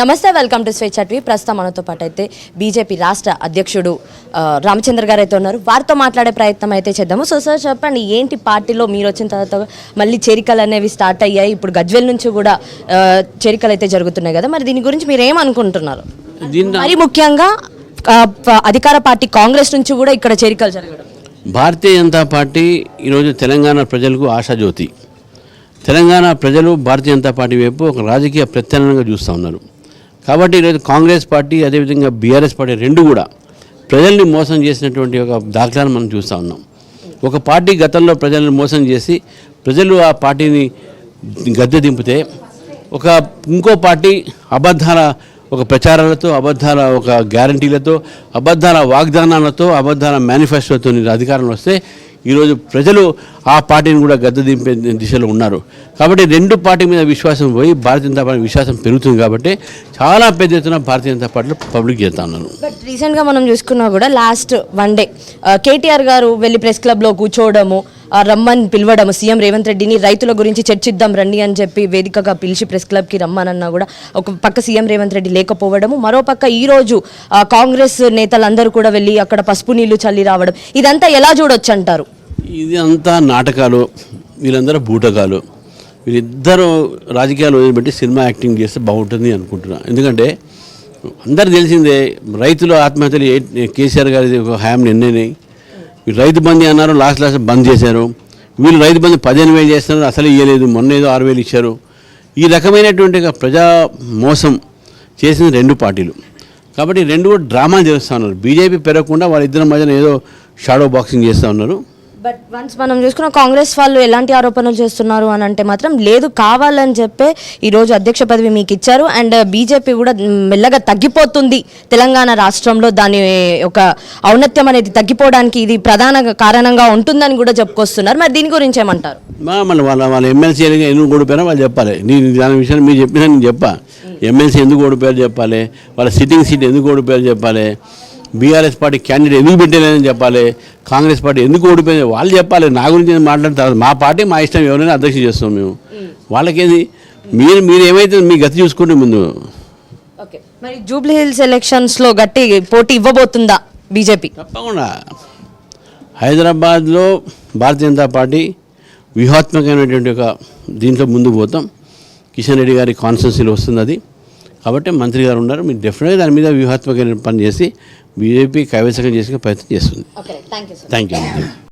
నమస్తే welcome to స్వేచ్ఛ TV. ప్రస్తుతం మనతో పాటు అయితే బీజేపీ రాష్ట్ర అధ్యక్షుడు రామచంద్ర గారు అయితే ఉన్నారు. వారితో మాట్లాడే ప్రయత్నం అయితే చేద్దాము. సో సార్ చెప్పండి ఏంటి పార్టీలో మీరు వచ్చిన తర్వాత మళ్ళీ చేరికలు అనేవి స్టార్ట్ అయ్యాయి. ఇప్పుడు గజ్వెల్ నుంచి కూడా చేరికలు అయితే జరుగుతున్నాయి కదా. మరి దీని గురించి మీరు ఏమనుకుంటున్నారు మరి ముఖ్యంగా అధికార పార్టీ కాంగ్రెస్ నుంచి కూడా ఇక్కడ చేరికలు జరగడం. భారతీయ జనతా పార్టీ ఈరోజు తెలంగాణ ప్రజలకు ఆశాజ్యోతి. తెలంగాణ ప్రజలు భారతీయ జనతా పార్టీ వైపు ఒక రాజకీయ ప్రత్యామ్నాయంగా చూస్తూ ఉన్నారు. కాబట్టి ఈరోజు కాంగ్రెస్ పార్టీ అదేవిధంగా బీఆర్ఎస్ పార్టీ రెండు కూడా ప్రజల్ని మోసం చేసినటువంటి ఒక దాఖలాన్ని మనం చూస్తూ ఉన్నాం. ఒక పార్టీ గతంలో ప్రజలను మోసం చేసి ప్రజలు ఆ పార్టీని గద్దె దింపితే ఒక ఇంకో పార్టీ అబద్ధాల ఒక ప్రచారాలతో అబద్ధాల ఒక గ్యారంటీలతో అబద్ధాల వాగ్దానాలతో అబద్ధాల మేనిఫెస్టోతో అధికారంలో వస్తే ఈరోజు ప్రజలు ఆ పార్టీని కూడా గద్దె దింపే దిశలో ఉన్నారు. కాబట్టి రెండు పార్టీ మీద విశ్వాసం పోయి భారతీయ జనతా పార్టీ విశ్వాసం పెరుగుతుంది కాబట్టి చాలా పెద్ద ఎత్తున భారతీయ జనతా పార్టీలో పబ్లిక్ చేస్తా ఉన్నాను బట్ రీసెంట్గా మనం చూసుకున్నా కూడా లాస్ట్ వన్ డే కేటీఆర్ గారు వెళ్ళి ప్రెస్ క్లబ్లో కూర్చోవడము రమ్మని పిలవడం సీఎం రేవంత్ రెడ్డిని రైతుల గురించి చర్చిద్దాం రండి అని చెప్పి వేదికగా పిలిచి ప్రెస్ క్లబ్కి రమ్మనన్నా కూడా ఒక పక్క సీఎం రేవంత్ రెడ్డి లేకపోవడము మరో పక్క ఆ, కాంగ్రెస్ నేతలందరూ కూడా వెళ్ళి అక్కడ పసుపు నీళ్ళు చల్లి రావడం. ఇదంతా ఎలా చూడొచ్చు అంటారు? ఇది అంతా నాటకాలు వీళ్ళందరూ బూటకాలు. వీళ్ళిద్దరూ రాజకీయాలు వదిలిపెట్టి సినిమా యాక్టింగ్ చేస్తే బాగుంటుంది అనుకుంటున్నా. ఎందుకంటే అందరు తెలిసిందే రైతుల ఆత్మహత్యలు ఏ- కేసీఆర్ గారి హయాం హయాంని వీళ్ళు రైతు బందీ అన్నారు లాస్ట్ లాస్ట్ బంద్ చేశారు. వీళ్ళు రైతు బంద్ పదిహేను వేలు చేస్తున్నారు అసలు ఇవ్వలేదు మొన్న ఏదో ఆరు వేలు ఇచ్చారు. ఈ రకమైనటువంటి ప్రజా మోసం చేసిన రెండు పార్టీలు. కాబట్టి రెండు కూడా డ్రామా చేస్తూ ఉన్నారు. బీజేపీ పెరగకుండా వాళ్ళిద్దరి మధ్యన ఏదో షాడో బాక్సింగ్ చేస్తూ ఉన్నారు. బట్ వన్స్ మనం చూసుకున్న కాంగ్రెస్ వాళ్ళు ఎలాంటి ఆరోపణలు చేస్తున్నారు అని అంటే మాత్రం లేదు కావాలని చెప్పే ఈరోజు అధ్యక్ష పదవి మీకు ఇచ్చారు. అండ్ బీజేపీ కూడా మెల్లగా తగ్గిపోతుంది తెలంగాణ రాష్ట్రంలో. దాని ఒక ఔన్నత్యం అనేది తగ్గిపోవడానికి ఇది ప్రధాన కారణంగా ఉంటుందని కూడా చెప్పుకొస్తున్నారు. మరి దీని గురించి ఏమంటారు? వాళ్ళ వాళ్ళ ఎమ్మెల్సీ ఎందుకు ఓడిపోయారో వాళ్ళు చెప్పాలి. నేను దాని విషయం మీరు చెప్పినా నేను చెప్పా. ఎమ్మెల్సీ ఎందుకు ఓడిపోయారు చెప్పాలి. వాళ్ళ సిట్టింగ్ సీట్ ఎందుకు ఓడిపోయారు చెప్పాలి. బీఆర్ఎస్ పార్టీ క్యాండిడేట్ ఎందుకు పెట్టలేదని చెప్పాలి? కాంగ్రెస్ పార్టీ ఎందుకు ఓడిపోయింది? వాళ్ళు చెప్పాలి నా గురించి మాట్లాడిన తర్వాత మా పార్టీ మా ఇష్టం ఎవరైనా అధ్యక్ష చేస్తాం మేము. వాళ్ళకేది? మీరు మీరు ఏమైతే మీ గతి చూసుకోండి ముందు. ఓకే. మరి జూబ్లీ హిల్స్ ఎలక్షన్స్లో గట్టి పోటీ ఇవ్వబోతుందా బీజేపీ? తప్పకుండా. హైదరాబాద్లో భారతీయ జనతా పార్టీ వ్యూహాత్మకమైనటువంటి ఒక దీంట్లో ముందుకు పోతాం. కిషన్ రెడ్డి గారి కాన్స్టెన్సీలో వస్తుంది అది. కాబట్టి మంత్రి గారు ఉన్నారు. మీరు డెఫినెట్గా దాని మీద వ్యూహాత్మకమైన పని చేసి బీజేపీ కైవసకం చేసే ప్రయత్నం చేస్తుంది. Thank you